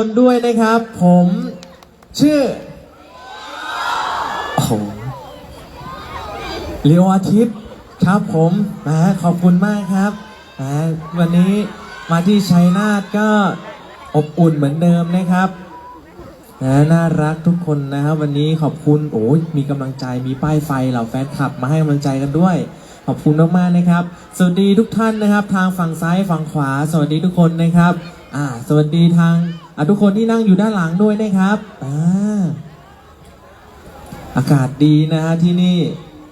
คนด้วยนะครับ ผมชื่อโอ้โหเลียวอาทิตย์ครับผมนะขอบคุณมากครับนะวันนี้มาที่ชัยนาทก็อบอุ่นเหมือนเดิมนะครับนะน่ารักทุกคนนะครับ วันนี้ขอบคุณโอ้ยมีกำลังใจมีป้ายไฟเหล่าแฟนคลับมาให้กำลังใจกันด้วย ขอบคุณมากๆนะครับ สวัสดีทุกท่านนะครับ ทางฝั่งซ้ายฝั่งขวา สวัสดีทุกคนนะครับอ่าสวัสดีทาง อ่าทุกคนที่นั่งอยู่ด้านหลังด้วยนะครับอ่าอากาศดีนะฮะที่นี่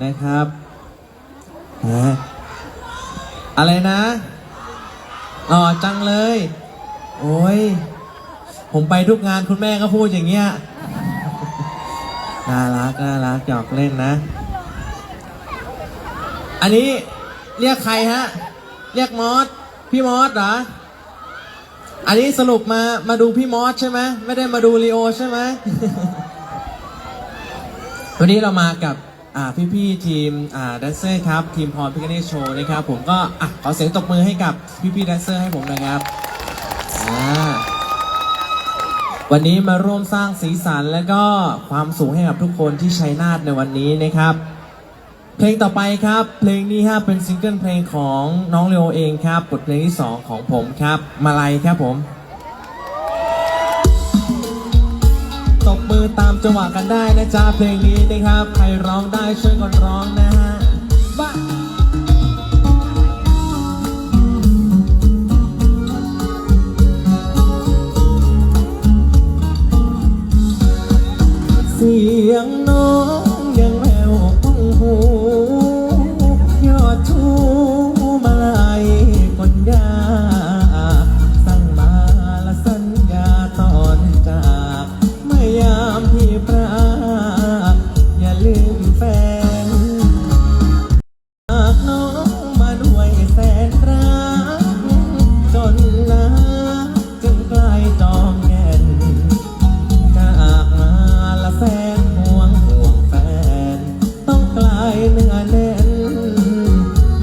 นะครับนะอะไรนะหล่อจังเลย โอ้ย ผมไปทุกงานคุณแม่ก็พูดอย่างเงี้ย น่ารักน่ารักหยอกเล่นนะ อันนี้เรียกใครฮะ เรียกมอส พี่มอสเหรอ อันนี้สรุปมามาดูพี่มอสใช่ไหมไม่ได้มาดูลีโอใช่ไหม วันนี้เรามากับอ่าพี่ๆทีมอ่าแดนเซอร์ครับ ทีมพรพิคเนโชว์นะครับ ผมก็อะขอเสียงตบมือให้กับพี่ๆแดนเซอร์ให้ผมหนะครับอ่าวันนี้มาร่วมสร้างสีสันและก็ความสุขให้กับทุกคนที่ชัยนาทในวันนี้นะครับ เพลงต่อไปครับ เพลงนี้ฮะเป็นซิงเกิลเพลงของน้องเลโอเองครับบทเพลงที่ 2 ของผมครับ มาลัยครับผมตบมือตามจังหวะกันได้นะจ๊ะเพลงนี้นะครับ ใครร้องได้ช่วยกันร้องนะฮะ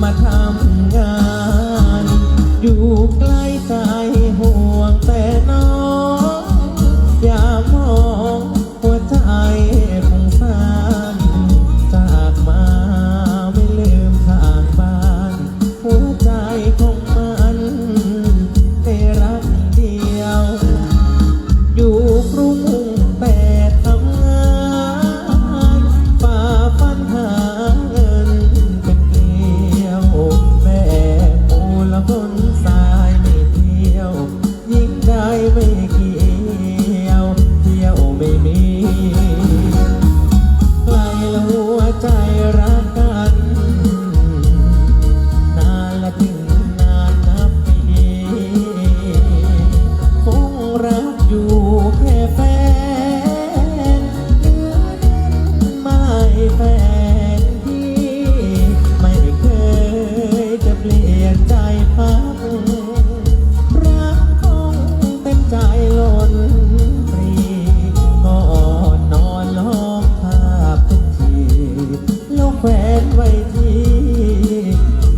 มาทำ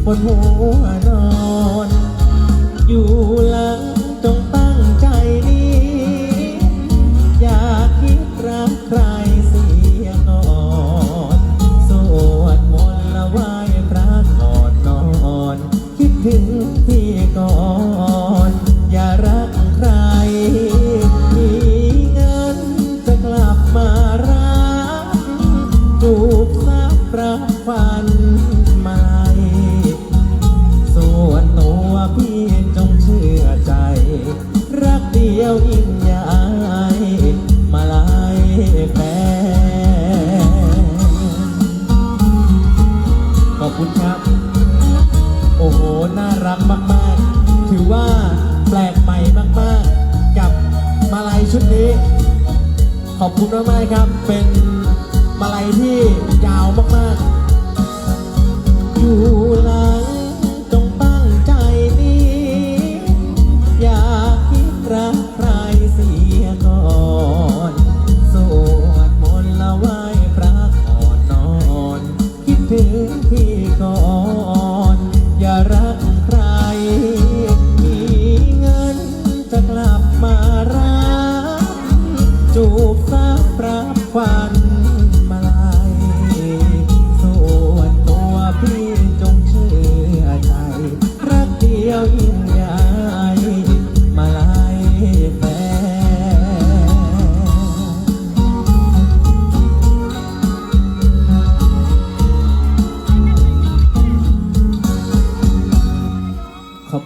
บนหัวนอน อยู่หลังจงตั้งใจนี้ อยากคิดรักใครเสียก่อนสวดมนต์ละไหว้พระก่อนนอน คิดถึงพี่ก่อน อว่าแปลกใหม่มากๆ กับมาลัยชุดนี้ ขอบคุณมากๆครับ เป็นมาลัยที่ยาวมากๆ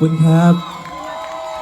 คุณครับ